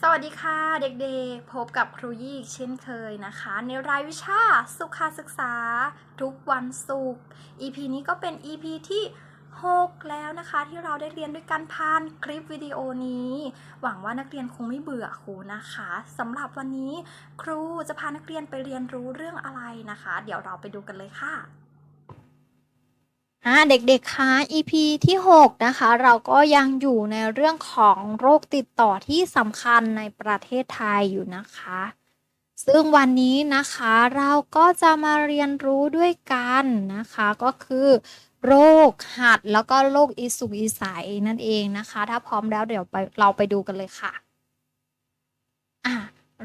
สวัสดีค่ะเด็กๆ พบกับครูยี่อีกเช่นเคยนะคะ ในรายวิชาสุขศึกษา ทุกวันศุกร์ EP นี้ก็เป็น EP ที่ 6 แล้วนะคะที่เราได้เรียนด้วยกันผ่านคลิปวิดีโอนี้ หวังว่านักเรียนคงไม่เบื่อครูนะคะสำหรับวันนี้ครูจะพานักเรียนไปเรียนรู้เรื่องอะไรนะคะ เดี๋ยวเราไปดูกันเลยค่ะ อ่าเด็กๆคะ EP ที่ 6 นะคะ เราก็ยังอยู่ในเรื่องของโรคติดต่อที่สำคัญในประเทศไทยอยู่นะคะ ซึ่งวันนี้นะคะเราก็จะมาเรียนรู้ด้วยกันนะคะ ก็คือ โรคหัดแล้วก็โรคอิสุกอิสัยนั่นเองนะคะ ถ้าพร้อมแล้วเดี๋ยวไปเราไปดูกันเลยค่ะ อะ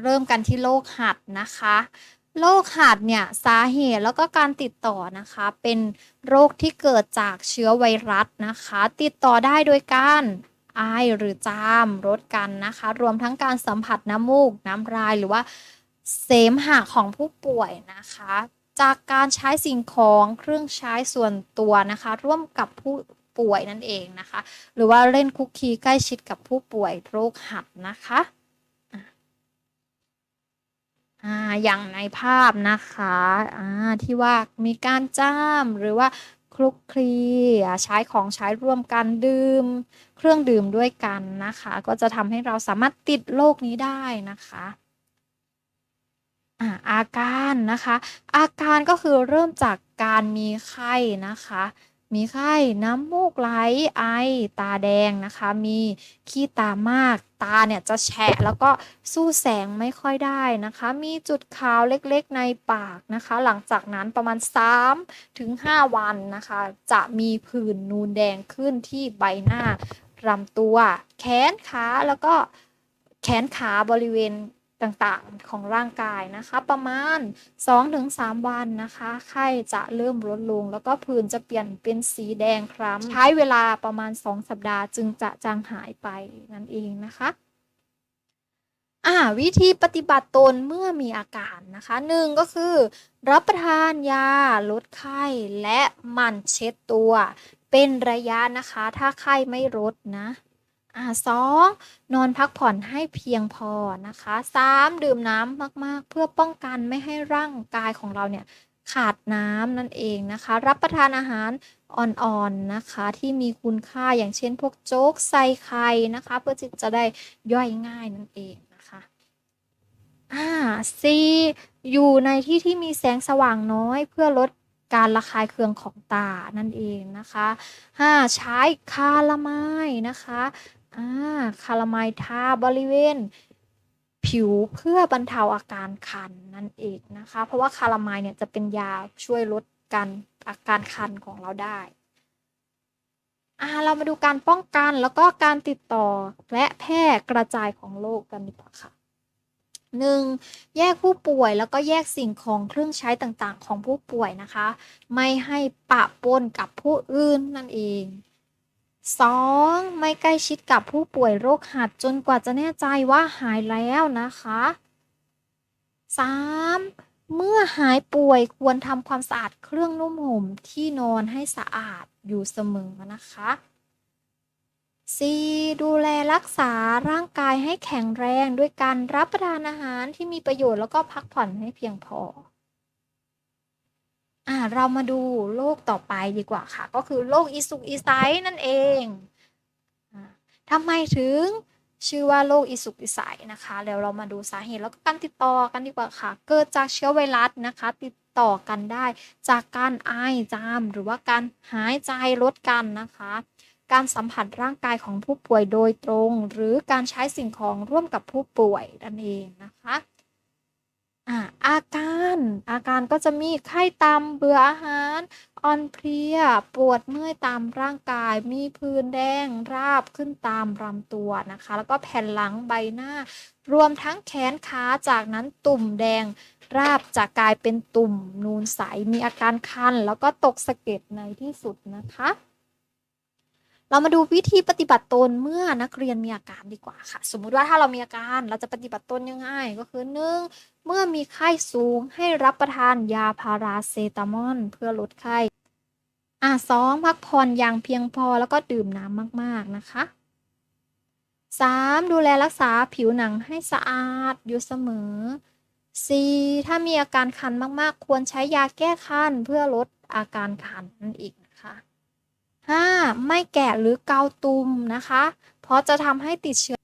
เริ่มกันที่โรคหัดนะคะ โรคหัดเนี่ยสาเหตุแล้วก็การติดต่อนะคะ เป็นโรคที่เกิดจากเชื้อไวรัสนะคะ ติดต่อได้โดยการไอหรือจามรดกันนะคะ รวมทั้งการสัมผัสน้ำมูก น้ำลายหรือว่าเสมหะของผู้ป่วยนะคะ จากการใช้สิ่งของเครื่องใช้ส่วนตัวนะคะ ร่วมกับผู้ป่วยนั่นเองนะคะ หรือว่าเล่นคุกคีใกล้ชิดกับผู้ป่วยโรคหัดนะคะ อ่าอย่างในภาพนะคะอ่าที่ว่ามีการจ้ามหรือว่าคลุกคลีอ่าใช้ของใช้ร่วมกันดื่ม เครื่องดื่มด้วยกันนะคะ ก็จะทำให้เราสามารถติดโรคนี้ได้นะคะอ่าอาการนะคะ อาการก็คือเริ่มจากการมีไข้นะคะ มีไข้ น้ำมูกไหล ไอ ตาแดงนะคะ มีขี้ตามาก ตาเนี่ยจะแฉะแล้วก็สู้แสงไม่ค่อยได้นะคะ มีจุดขาวเล็กๆในปากนะคะ หลังจากนั้นประมาณ 3 ถึง 5 วันนะคะ จะมีผื่นนูนแดงขึ้นที่ใบหน้าลำตัว แขนขา แล้วก็แขนขาบริเวณ ต่างๆของร่างกายนะคะ ประมาณ 2-3 วันนะคะ ไข้จะเริ่มลดลง แล้วก็ผื่นจะเปลี่ยนเป็นสีแดงคล้ำใช้เวลาประมาณ 2 สัปดาห์จึงจะจางหายไปนั่นเองนะคะอ่าวิธีปฏิบัติตนเมื่อมีอาการนะคะหนึ่งก็คือ รับประทานยาลดไข้และหมั่นเช็ดตัว เป็นระยะนะคะ ถ้าไข้ไม่ลดนะ อ่าสองนอนพักผ่อนให้เพียงพอนะคะสามดื่มน้ำมากๆ เพื่อป้องกันไม่ให้ร่างกายของเราเนี่ยขาดน้ำนั่นเองนะคะ รับประทานอาหารอ่อนๆนะคะ ที่มีคุณค่าอย่างเช่น พวกโจ๊กใส่ไข่นะคะ เพื่อที่จะได้ย่อยง่ายนั่นเองนะคะอ่าสี่อยู่ในที่ที่มีแสงสว่างน้อยเพื่อลดการระคายเคืองของตานั่นเองนะคะห้าใช้คาละไม้นะคะ อ่าคาราไมล์ทาบริเวณ ผิวเพื่อบรรเทาอาการคันนั่นเองนะคะ เพราะว่าคาราไมล์เนี่ยจะเป็นยาช่วยลดการอาการคันของเราได้อ่าเรามาดูการป้องกันแล้วก็การติดต่อและแพร่กระจายของโรคกันดีกว่าค่ะหนึ่งแยกผู้ป่วยแล้วก็แยกสิ่งของเครื่องใช้ต่างๆ ของผู้ป่วยนะคะ ไม่ให้ปะปนกับผู้อื่นนั่นเอง 2. ไม่ใกล้ชิดกับผู้ป่วยโรคหัดจนกว่าจะแน่ใจว่าหายแล้วนะคะ 3. เมื่อหายป่วยควรทำความสะอาดเครื่องนุ่มห่มที่นอนให้สะอาดอยู่เสมอนะคะ 4. ดูแลรักษาร่างกายให้แข็งแรงด้วยการรับประทานอาหารที่มีประโยชน์แล้วก็พักผ่อนให้เพียงพอ อ่าเรามาดูโรคต่อไปดีกว่าค่ะ ก็คือโรคอิสุกอิไซนั่นเองอทำไมถึงชื่อว่าโรคอิสุกอิไซนะคะแล้วเรามาดูสาเหตุแล้วก็การติดต่อกันดีกว่าค่ะ เกิดจากเชื้อไวรัสนะคะ ติดต่อกันได้ จากการไอจาม หรือว่าการหายใจลดกันนะคะ การสัมผัสร่างกายของผู้ป่วยโดยตรง หรือการใช้สิ่งของร่วมกับผู้ป่วยนั่นเองนะคะ อาการ อาการก็จะมีไข้ตามเบื่ออาหาร อ่อนเพลีย ปวดเมื่อยตามร่างกาย มีพื้นแดงราบขึ้นตามลำตัวนะคะ แล้วก็แผ่นหลังใบหน้า รวมทั้งแขนขาจากนั้นตุ่มแดงราบจะกลายเป็นตุ่มนูนใส มีอาการคัน แล้วก็ตกสะเก็ดในที่สุดนะคะ เรามาดูวิธีปฏิบัติตนเมื่อนักเรียนมีอาการดีกว่าค่ะ สมมุติว่าถ้าเรามีอาการเราจะปฏิบัติตนยังไงก็คือหนึ่ง เมื่อมีไข้สูงให้รับประทานยาพาราเซตามอลเพื่อลดไข้ อะสองพักผ่อนอย่างเพียงพอแล้วก็ดื่มน้ำมากๆนะคะ 3. ดูแลรักษาผิวหนังให้สะอาดอยู่เสมอ 4. ถ้ามีอาการคันมากๆ ควรใช้ยาแก้คันเพื่อลดอาการคันนั่นเองนะคะ 5. ไม่แกะหรือเกาตุ่มนะคะ เพราะจะทำให้ติดเชื้อ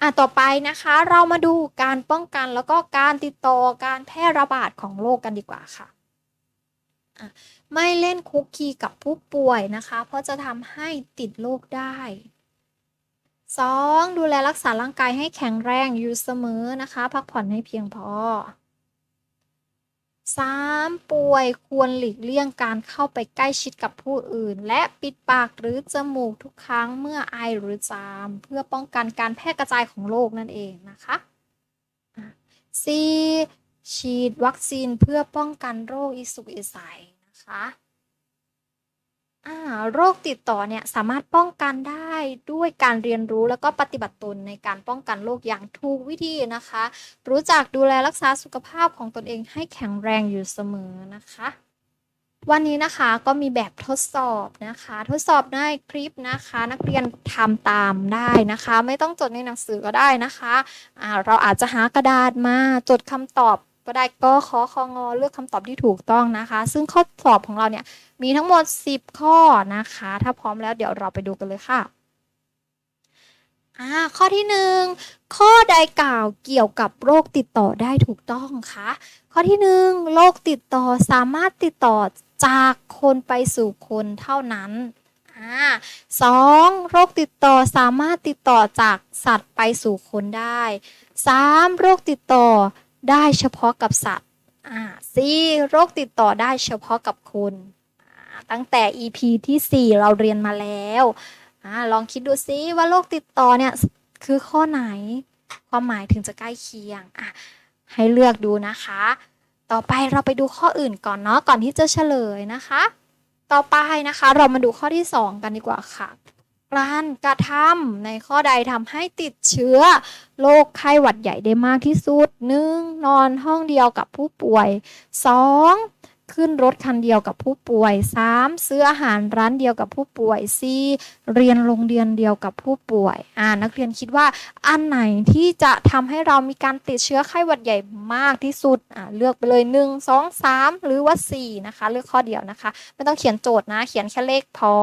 อะต่อไปนะคะเรามาดูการป้องกันแล้วก็การติดต่อการแพร่ระบาดของโรคกันดีกว่าค่ะอะ ไม่เล่นคุกคีกับผู้ป่วยนะคะ เพราะจะทำให้ติดโรคได้ 2. ดูแลรักษาร่างกายให้แข็งแรงอยู่เสมอนะคะ พักผ่อนให้เพียงพอ 3. ป่วยควรหลีกเลี่ยงการเข้าไปใกล้ชิดกับผู้อื่น และปิดปากหรือจมูกทุกครั้งเมื่อไอหรือจาม เพื่อป้องกันการแพร่กระจายของโรคนั่นเองนะคะ 4. ฉีดวัคซีนเพื่อป้องกันโรคอีสุกอีใสนะคะ อ่าโรคติดต่อเนี่ยสามารถป้องกันได้ด้วยการเรียนรู้แล้วก็ปฏิบัติตนในการป้องกันโรคอย่างถูกวิธีนะคะ รู้จักดูแลรักษาสุขภาพของตนเองให้แข็งแรงอยู่เสมอนะคะ วันนี้นะคะก็มีแบบทดสอบนะคะ ทดสอบในคลิปนะคะ นักเรียนทำตามได้นะคะ ไม่ต้องจดในหนังสือก็ได้นะคะเราอาจจะหากระดาษมาจดคำตอบ ก็ได้ก็ขอคองอเลือกคำตอบที่ถูกต้องนะคะ ซึ่งข้อสอบของเราเนี่ยมีทั้งหมด 10 ข้อนะคะ ถ้าพร้อมแล้วเดี๋ยวเราไปดูกันเลยค่ะอ่าข้อที่หนึ่งข้อใดกล่าวเกี่ยวกับโรคติดต่อได้ถูกต้องคะข้อที่หนึ่งโรคติดต่อสามารถติดต่อจากคนไปสู่คนเท่านั้นอ่าสองโรคติดต่อสามารถติดต่อจากสัตว์ไปสู่คนได้สามโรคติดต่อ ได้เฉพาะกับสัตว์อ่าสี่โรคติดต่อได้เฉพาะกับคนตั้งแต่ EP ที่ 4 เราเรียนมาแล้วอลองคิดดูซิว่าโรคติดต่อเนี่ยคือข้อไหนความหมายถึงจะใกล้เคียงอะให้เลือกดูนะคะ ต่อไปเราไปดูข้ออื่นก่อนเนาะก่อนที่จะเฉลยนะคะ ต่อไปนะคะ เรามาดูข้อที่ 2 กันดีกว่าค่ะ การกระทำในข้อใดทำให้ติดเชื้อโรคไข้หวัดใหญ่ได้มากที่สุด 1. นอนห้องเดียวกับผู้ป่วย 2. ขึ้นรถคันเดียวกับผู้ป่วย 3. ซื้ออาหารร้านเดียวกับผู้ป่วย 4. เรียนโรงเรียนเดียวกับผู้ป่วยอ่านักเรียนคิดว่าอันไหนที่จะทำให้เรามีการติดเชื้อไข้หวัดใหญ่มากที่สุดอ่าเลือกไปเลย 1 2 3 หรือว่า 4 นะคะ เลือกข้อเดียวนะคะ ไม่ต้องเขียนโจทย์นะ เขียนแค่เลขพอ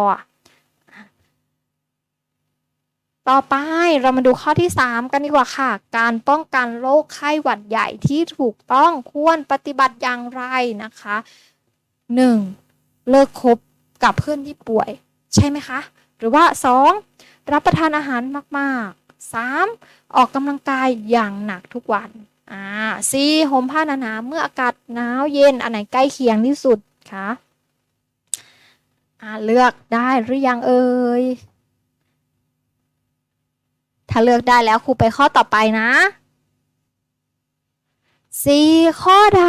ต่อไปเรามาดูข้อที่ 3 กันดีกว่าค่ะ การป้องกันโรคไข้หวัดใหญ่ที่ถูกต้องควรปฏิบัติอย่างไรนะคะ 1. เลิกคบกับเพื่อนที่ป่วย ใช่ไหมคะ หรือว่า 2. รับประทานอาหารมากๆ 3. ออกกำลังกายอย่างหนักทุกวันอ่า 4. ห่มผ้าหนาๆเมื่ออากาศหนาวเย็นอันไหนใกล้เคียงที่สุดคะอ่าเลือกได้หรือยังเอ่ย ถ้าเลือกได้แล้วครูไปข้อต่อไปนะสี่ข้อใด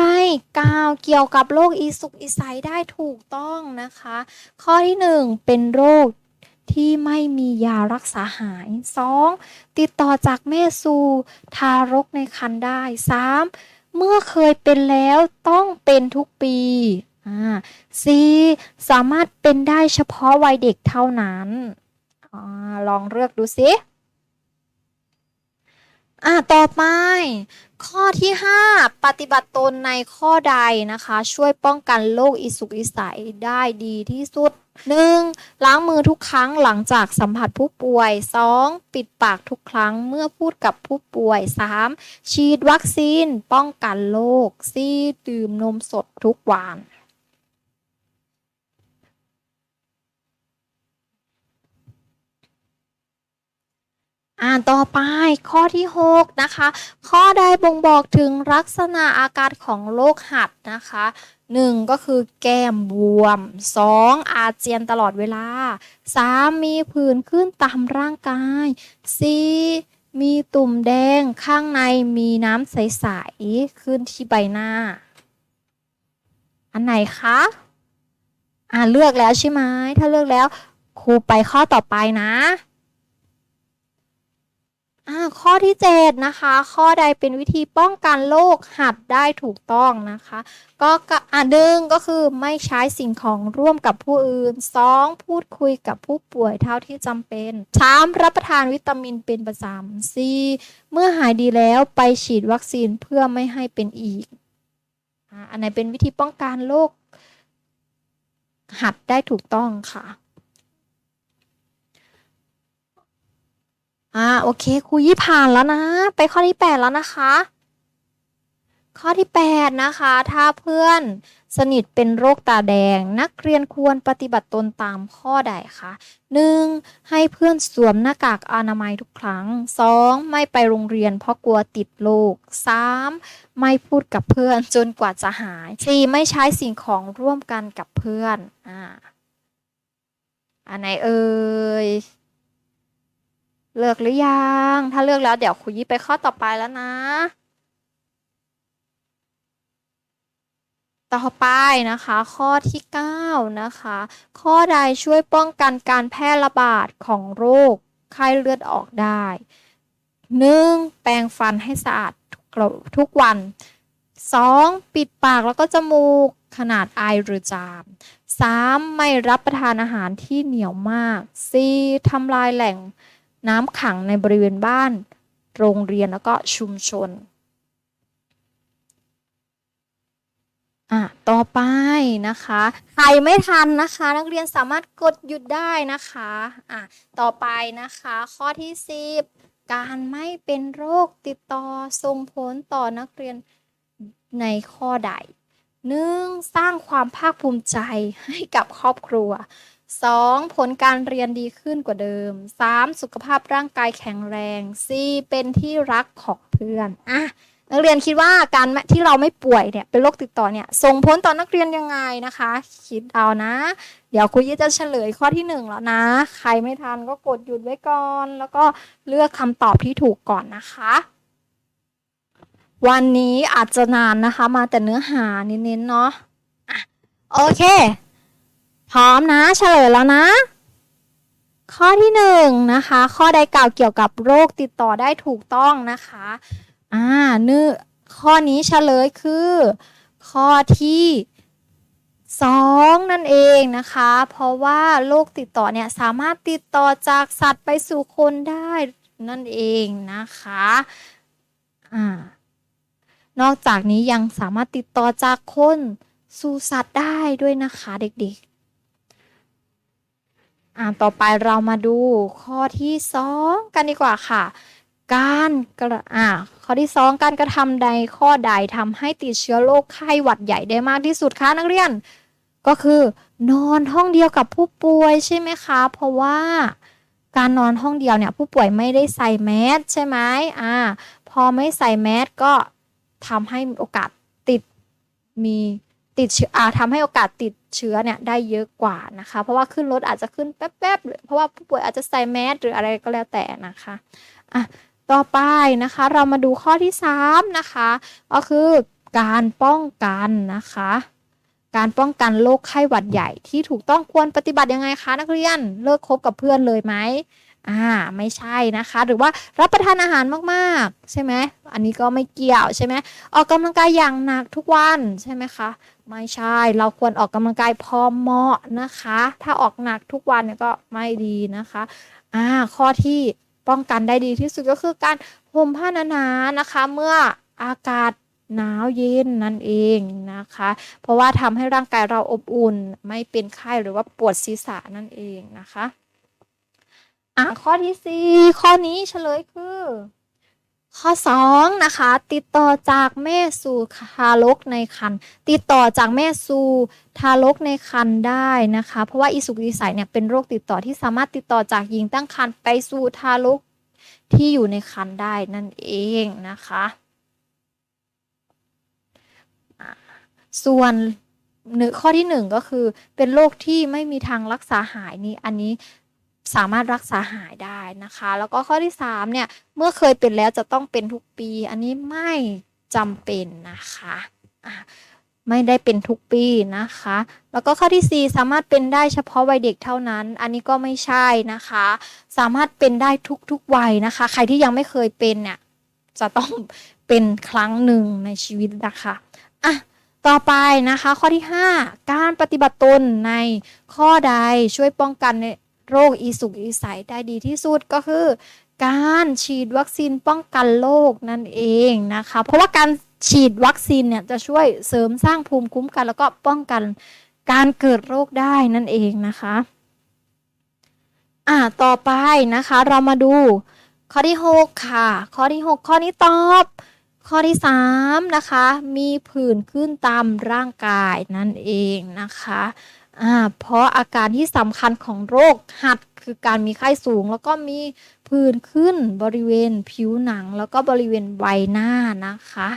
กล่าวเกี่ยวกับโรคอีสุกอีใสได้ถูกต้องนะคะ ข้อที่หนึ่งเป็นโรคที่ไม่มียารักษาหาย 2. ติดต่อจากแม่สู่ทารกในครรภ์ได้ 3. เมื่อเคยเป็นแล้วต้องเป็นทุกปีอ่า 4. สามารถเป็นได้เฉพาะวัยเด็กเท่านั้นอลองเลือกดูสิ อะต่อไป ข้อที่ 5 ปฏิบัติตนในข้อใดนะคะ ช่วยป้องกันโรคอิสุกอิสัยได้ดีที่สุด 1. ล้างมือทุกครั้งหลังจากสัมผัสผู้ป่วย 2. ปิดปากทุกครั้งเมื่อพูดกับผู้ป่วย 3. ฉีดวัคซีนป้องกันโรค 4. ดื่มนมสดทุกวัน อ่านต่อไปข้อที่ 6 นะคะ ข้อใดบ่งบอกถึงลักษณะอาการของโรคหัดนะคะ 1. ก็คือแก้มบวม 2. อาเจียนตลอดเวลา 3. มีผื่นขึ้นตามร่างกาย 4. มีตุ่มแดงข้างในมีน้ำใส ๆ ขึ้นที่ใบหน้า อันไหนคะ อ่าเลือกแล้วใช่ไหมถ้าเลือกแล้วครูไปข้อต่อไปนะ ข้อที่เจ็ดนะคะ ข้อใดเป็นวิธีป้องกันโรคหัดได้ถูกต้องนะคะ ก็อ่าหนึ่งก็คือไม่ใช้สิ่งของร่วมกับผู้อื่นสองพูดคุยกับผู้ป่วยเท่าที่จำเป็นสามรับประทานวิตามินเป็นประจำสี่เมื่อหายดีแล้วไปฉีดวัคซีนเพื่อไม่ให้เป็นอีกอันไหนเป็นวิธีป้องกันโรคหัดได้ถูกต้องค่ะ อ่าโอเคครูยี่ผ่านแล้วนะ ไปข้อที่แปดแล้วนะคะ ข้อที่แปดนะคะ ถ้าเพื่อนสนิทเป็นโรคตาแดง นักเรียนควรปฏิบัติตนตามข้อใดคะหนึ่งให้เพื่อนสวมหน้ากากอนามัยทุกครั้งสองไม่ไปโรงเรียนเพราะกลัวติดโรคสามไม่พูดกับเพื่อนจนกว่าจะหายสี่ไม่ใช้สิ่งของร่วมกันกับเพื่อนอ่าอันไหนเอ่ย เลือกหรือยัง ถ้าเลือกแล้วเดี๋ยวครูยี่ไปข้อต่อไปแล้วนะ ต่อไปนะคะ ข้อที่ 9 นะคะ ข้อใดช่วยป้องกันการแพร่ระบาดของโรคไข้เลือดออกได้ 1. แปรงฟันให้สะอาดทุกทุกวัน 2. ปิดปากแล้วก็จมูกขนาดไอหรือจาม 3. ไม่รับประทานอาหารที่เหนียวมาก 4. ทำลายแหล่ง น้ำขังในบริเวณบ้าน โรงเรียนแล้วก็ชุมชนอะต่อไปนะคะ ใครไม่ทันนะคะ นักเรียนสามารถกดหยุดได้นะคะอะต่อไปนะคะ ข้อที่ 10 การไม่เป็นโรคติดต่อส่งผลต่อนักเรียนในข้อใด 1. สร้างความภาคภูมิใจให้กับครอบครัว 2. ผลการเรียนดีขึ้นกว่าเดิม 3. สุขภาพร่างกายแข็งแรง 4. เป็นที่รักของเพื่อนอะนักเรียนคิดว่าการที่เราไม่ป่วยเนี่ยเป็นโรคติดต่อเนี่ยส่งผลต่อนักเรียนยังไงนะคะ คิดเอานะ เดี๋ยวครูยี่จะเฉลยข้อที่หนึ่งแล้วนะ ใครไม่ทันก็กดหยุดไว้ก่อน แล้วก็เลือกคำตอบที่ถูกก่อนนะคะ วันนี้อาจจะนานนะคะ มาแต่เนื้อหาเน้นๆเนาะอะโอเค พร้อมนะเฉลยแล้วนะ ข้อที่หนึ่งนะคะ ข้อใดกล่าวเกี่ยวกับโรคติดต่อได้ถูกต้องนะคะอ่าเนื้อข้อนี้เฉลยคือ ข้อที่สองนั่นเองนะคะ เพราะว่าโรคติดต่อเนี่ยสามารถติดต่อจากสัตว์ไปสู่คนได้นั่นเองนะคะอ่านอกจากนี้ยังสามารถติดต่อจากคนสู่สัตว์ได้ด้วยนะคะเด็กๆ อ่าต่อไปเรามาดูข้อที่สองกันดีกว่าค่ะ การกระอ่าข้อที่สองการกระทำใดข้อใดทำให้ติดเชื้อโรคไข้หวัดใหญ่ได้มากที่สุดคะนักเรียน ก็คือนอนห้องเดียวกับผู้ป่วยใช่ไหมคะ เพราะว่าการนอนห้องเดียวเนี่ยผู้ป่วยไม่ได้ใส่แมสใช่ไหมอ่าพอไม่ใส่แมสก็ทำให้โอกาสติดมีติดเชื้ออ่าทำให้โอกาสติด เชื้อเนี่ยได้เยอะกว่านะคะ เพราะว่าขึ้นรถอาจจะขึ้นแป๊บๆหรือเพราะว่าผู้ป่วยอาจจะใส่แมสหรืออะไรก็แล้วแต่นะคะอะต่อไปนะคะเรามาดูข้อที่3นะคะก็คือการป้องกันนะคะ การป้องกันโรคไข้หวัดใหญ่ที่ถูกต้องควรปฏิบัติยังไงคะนักเรียนเลิกคบกับเพื่อนเลยไหม อ่าไม่ใช่นะคะ หรือว่ารับประทานอาหารมากๆ ใช่ไหมอันนี้ก็ไม่เกี่ยวใช่ไหมออกกำลังกายอย่างหนักทุกวันใช่ไหมคะไม่ใช่เราควรออกกำลังกายพอเหมาะนะคะ ถ้าออกหนักทุกวันเนี่ยก็ไม่ดีนะคะอ่าข้อที่ป้องกันได้ดีที่สุดก็คือการห่มผ้าหนาๆนะคะ เมื่ออากาศหนาวเย็นนั่นเองนะคะ เพราะว่าทำให้ร่างกายเราอบอุ่น ไม่เป็นไข้หรือว่าปวดศีรษะนั่นเองนะคะ อะข้อที่สี่ข้อนี้เฉลยคือ ข้อสองนะคะ ติดต่อจากแม่สู่ทารกในครรภ์ติดต่อจากแม่สู่ทารกในครรภ์ได้นะคะ เพราะว่าอีสุกอีใสเนี่ยเป็นโรคติดต่อที่สามารถติดต่อจากหญิงตั้งครรภ์ไปสู่ทารกที่อยู่ในครรภ์ได้นั่นเองนะคะ ส่วนข้อที่หนึ่งก็คือเป็นโรคที่ไม่มีทางรักษาหายนี่อันนี้ สามารถรักษาหายได้นะคะ แล้วก็ข้อที่สามเนี่ยเมื่อเคยเป็นแล้วจะต้องเป็นทุกปี อันนี้ไม่จำเป็นนะคะะไม่ได้เป็นทุกปีนะคะ แล้วก็ข้อที่ 4 สามารถเป็นได้เฉพาะวัยเด็กเท่านั้น อันนี้ก็ไม่ใช่นะคะ สามารถเป็นได้ทุกๆวัยนะคะ ใครที่ยังไม่เคยเป็นเนี่ยจะต้องเป็นครั้งหนึ่งในชีวิตนะคะอะต่อไปนะคะข้อที่ 5 การปฏิบัติตนในข้อใดช่วยป้องกัน โรคอีสุกอีใสได้ดีที่สุดก็คือ การฉีดวัคซีนป้องกันโรคนั่นเองนะคะ เพราะว่าการฉีดวัคซีนเนี่ยจะช่วยเสริมสร้างภูมิคุ้มกัน แล้วก็ป้องกันการเกิดโรคได้นั่นเองนะคะอ่าต่อไปนะคะ เรามาดูข้อที่ 6 ค่ะ ข้อที่ 6 ข้อนี้ตอบข้อที่ 3 นะคะ มีผื่นขึ้นตามร่างกายนั่นเองนะคะ อ่าเพราะอาการที่สำคัญของโรคหัดคือการมีไข้สูง แล้วก็มีผื่นขึ้นบริเวณผิวหนัง แล้วก็บริเวณใบหน้านะคะ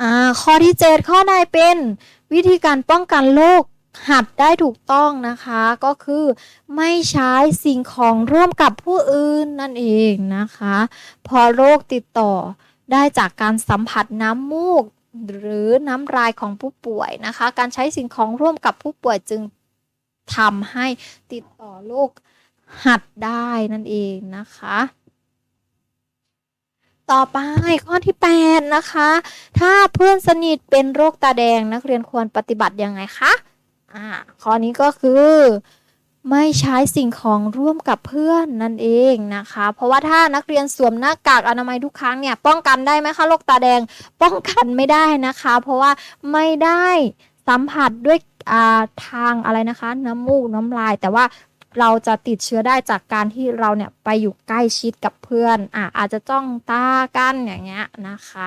อ่าข้อที่ 7 ข้อใดเป็นวิธีการป้องกันโรคหัดได้ถูกต้องนะคะก็คือไม่ใช้สิ่งของร่วมกับผู้อื่นนั่นเองนะคะ พอโรคติดต่อได้จากการสัมผัสน้ำมูก หรือน้ำลายของผู้ป่วยนะคะ การใช้สิ่งของร่วมกับผู้ป่วยจึงทำให้ติดต่อโรคหัดได้นั่นเองนะคะ ต่อไปข้อที่ 8 นะคะ ถ้าเพื่อนสนิทเป็นโรคตาแดงนักเรียนควรปฏิบัติยังไงคะอ่าข้อนี้ก็คือ ไม่ใช้สิ่งของร่วมกับเพื่อนนั่นเองนะคะ เพราะว่าถ้านักเรียนสวมหน้ากากอนามัยทุกครั้งเนี่ยป้องกันได้ไหมคะโรคตาแดงป้องกันไม่ได้นะคะ เพราะว่าไม่ได้สัมผัสด้วยทางอะไรนะคะ น้ำมูกน้ำลาย แต่ว่าเราจะติดเชื้อได้จากการที่เราเนี่ยไปอยู่ใกล้ชิดกับเพื่อนอะอาจจะจ้องตากันอย่างเงี้ยนะคะ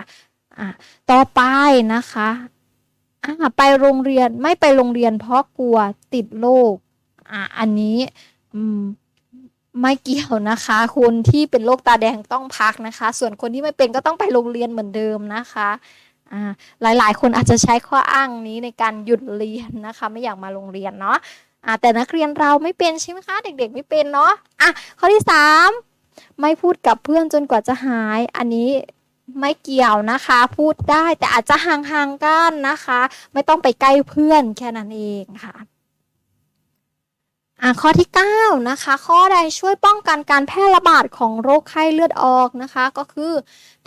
อะต่อไปนะคะอะไปโรงเรียนไม่ไปโรงเรียนเพราะกลัวติดโรค อะอันนี้ไม่เกี่ยวนะคะ คนที่เป็นโรคตาแดงต้องพักนะคะ ส่วนคนที่ไม่เป็นก็ต้องไปโรงเรียนเหมือนเดิมนะคะอ่าหลายๆ คนอาจจะใช้ข้ออ้างนี้ในการหยุดเรียนนะคะ ไม่อยากมาโรงเรียนเนาะอ่าแต่นักเรียนเราไม่เป็นใช่ไหมคะ เด็กๆไม่เป็นเนาะอะข้อที่สามไม่พูดกับเพื่อนจนกว่าจะหาย อันนี้ไม่เกี่ยวนะคะ พูดได้แต่อาจจะห่างๆกันนะคะ ไม่ต้องไปใกล้เพื่อนแค่นั้นเองค่ะ อะข้อที่ 9 นะคะ ข้อใดช่วยป้องกันการแพร่ระบาดของโรคไข้เลือดออกนะคะ ก็คือ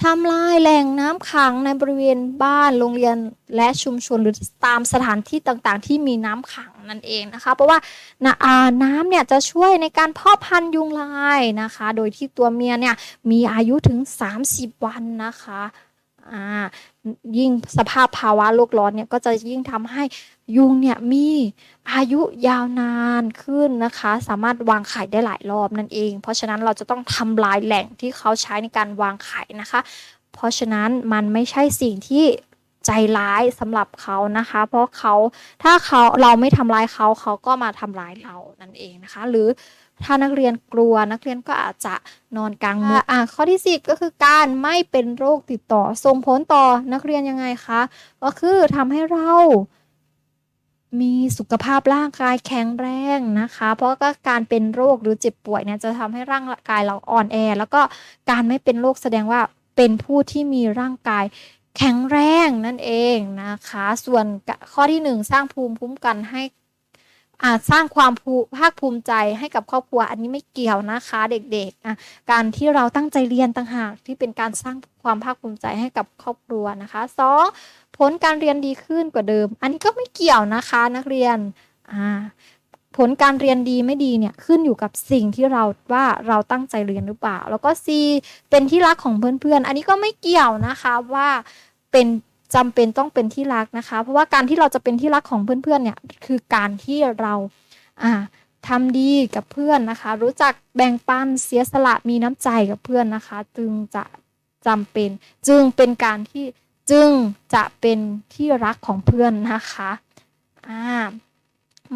ทำลายแหล่งน้ำขังในบริเวณบ้านโรงเรียนและชุมชนหรือตามสถานที่ต่างๆ ที่มีน้ำขังนั่นเองนะคะ เพราะว่าน้ำเนี่ยจะช่วยในการเพาะพันธุ์ยุงลายนะคะ โดยที่ตัวเมียเนี่ยมีอายุถึง 30 วันนะคะ ยิ่งสภาพภาวะโลกร้อนเนี่ยก็จะยิ่งทำให้ยุงเนี่ยมีอายุยาวนานขึ้นนะคะ สามารถวางไข่ได้หลายรอบนั่นเอง เพราะฉะนั้นเราจะต้องทำลายแหล่งที่เขาใช้ในการวางไข่นะคะ เพราะฉะนั้นมันไม่ใช่สิ่งที่ใจร้ายสำหรับเขานะคะ เพราะเขาถ้าเขาเราไม่ทำร้ายเขาเขาก็มาทำร้ายเรานั่นเองนะคะ หรือ ถ้านักเรียนกลัวนักเรียนก็อาจจะนอนกลางมุ้งอะข้อที่สิบก็คือการไม่เป็นโรคติดต่อส่งผลต่อนักเรียนยังไงคะ ก็คือทำให้เรามีสุขภาพร่างกายแข็งแรงนะคะ เพราะก็การเป็นโรคหรือเจ็บป่วยเนี่ยจะทำให้ร่างกายเราอ่อนแอ แล้วก็การไม่เป็นโรคแสดงว่าเป็นผู้ที่มีร่างกายแข็งแรงนั่นเองนะคะ ส่วนข้อที่หนึ่งสร้างภูมิคุ้มกันให้ อาจสร้างความภาคภูมิใจให้กับครอบครัว อันนี้ไม่เกี่ยวนะคะ เด็กๆอะการที่เราตั้งใจเรียนต่างหากที่เป็นการสร้างความภาคภูมิใจให้กับครอบครัวนะคะสองผลการเรียนดีขึ้นกว่าเดิม อันนี้ก็ไม่เกี่ยวนะคะนักเรียนอ่าผลการเรียนดีไม่ดีเนี่ยขึ้นอยู่กับสิ่งที่เราว่าเราตั้งใจเรียนหรือเปล่า แล้วก็ C เป็นที่รักของเพื่อนๆ อันนี้ก็ไม่เกี่ยวนะคะว่าเป็น จำเป็นต้องเป็นที่รักนะคะ เพราะว่าการที่เราจะเป็นที่รักของเพื่อนๆเนี่ยคือการที่เราอ่าทำดีกับเพื่อนนะคะ รู้จักแบ่งปันเสียสละมีน้ำใจกับเพื่อนนะคะ จึงจะจำเป็น จึงเป็นการที่จึงจะเป็นที่รักของเพื่อนนะคะอ่า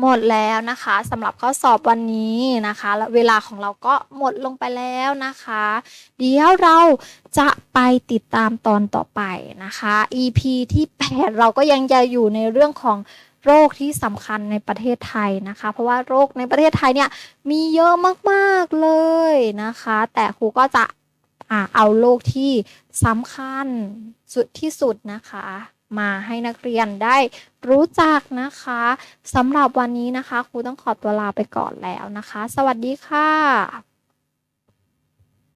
หมดแล้วนะคะสำหรับข้อสอบวันนี้นะคะและเวลาของเราก็หมดลงไปแล้วนะคะ เดี๋ยวเราจะไปติดตามตอนต่อไปนะคะ EP ที่ 8 เราก็ยังจะอยู่ในเรื่องของโรคที่สำคัญในประเทศไทยนะคะ เพราะว่าโรคในประเทศไทยเนี่ยมีเยอะมากๆเลยนะคะ แต่ครูก็จะอ่าเอาโลกที่สำคัญสุดที่สุดนะคะ มาให้นักเรียนได้รู้จักนะคะสำหรับวันนี้นะคะครูต้องขอตัวลาไปก่อนแล้วนะคะ สวัสดีค่ะ